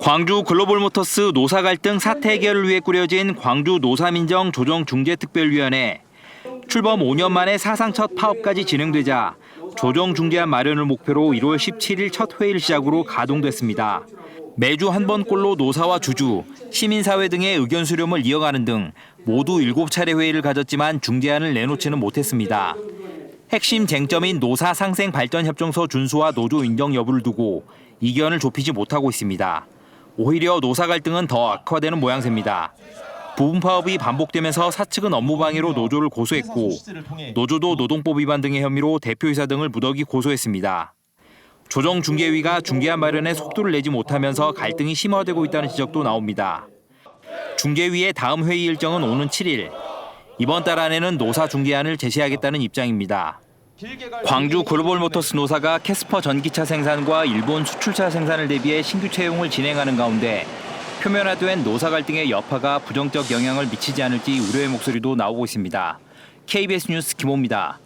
광주 글로벌모터스 노사 갈등 사태 해결을 위해 꾸려진 광주 노사민정 조정중재특별위원회. 출범 5년 만에 사상 첫 파업까지 진행되자 조정중재안 마련을 목표로 1월 17일 첫 회의를 시작으로 가동됐습니다. 매주 한 번꼴로 노사와 주주, 시민사회 등의 의견 수렴을 이어가는 등 모두 7차례 회의를 가졌지만 중재안을 내놓지는 못했습니다. 핵심 쟁점인 노사 상생 발전 협정서 준수와 노조 인정 여부를 두고 이견을 좁히지 못하고 있습니다. 오히려 노사 갈등은 더 악화되는 모양새입니다. 부분 파업이 반복되면서 사측은 업무 방해로 노조를 고소했고 노조도 노동법 위반 등의 혐의로 대표이사 등을 무더기 고소했습니다. 조정중개위가 중개안 마련에 속도를 내지 못하면서 갈등이 심화되고 있다는 지적도 나옵니다. 중개위의 다음 회의 일정은 오는 7일. 이번 달 안에는 노사 중개안을 제시하겠다는 입장입니다. 광주 글로벌모터스 노사가 캐스퍼 전기차 생산과 일본 수출차 생산을 대비해 신규 채용을 진행하는 가운데 표면화된 노사 갈등의 여파가 부정적 영향을 미치지 않을지 우려의 목소리도 나오고 있습니다. KBS 뉴스 김호입니다.